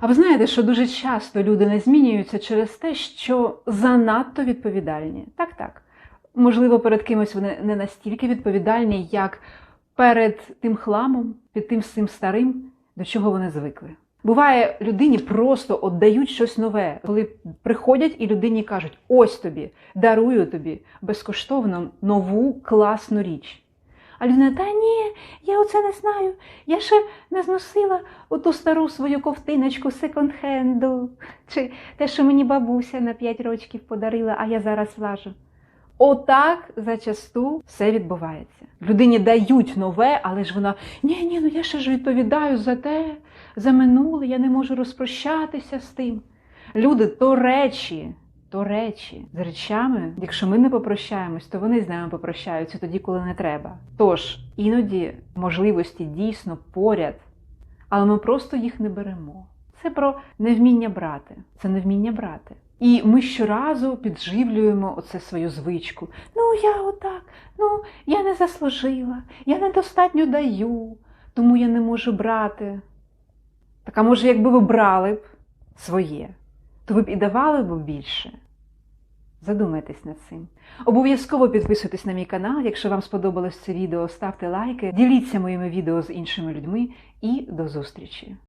А ви знаєте, що дуже часто люди не змінюються через те, що занадто відповідальні. Так, так. Можливо, перед кимось вони не настільки відповідальні, як перед тим хламом, під тим всім старим, до чого вони звикли. Буває, людині просто віддають щось нове, коли приходять і людині кажуть: ось тобі, дарую тобі безкоштовно нову класну річ. А людина, та ні, я оце не знаю. Я ще не зносила оту стару свою ковтиночку секонд-хенду, чи те, що мені бабуся на 5 років подарила, а я зараз влажу. Отак зачасту все відбувається. Людині дають нове, але ж вона ні, ні, ну я ще ж відповідаю за те, за минуле, я не можу розпрощатися з тим. Люди то речі, то речі з речами. Якщо ми не попрощаємось, то вони з нами попрощаються тоді, коли не треба. Тож іноді можливості дійсно поряд, але ми просто їх не беремо. Це про невміння брати. Це невміння брати. І ми щоразу підживлюємо оце свою звичку. Ну, я отак, ну я не заслужила, я недостатньо даю, тому я не можу брати. Так а може, якби ви брали б своє, то ви б і давали б більше. Задумайтесь над цим. Обов'язково підписуйтесь на мій канал. Якщо вам сподобалось це відео, ставте лайки, діліться моїми відео з іншими людьми і до зустрічі!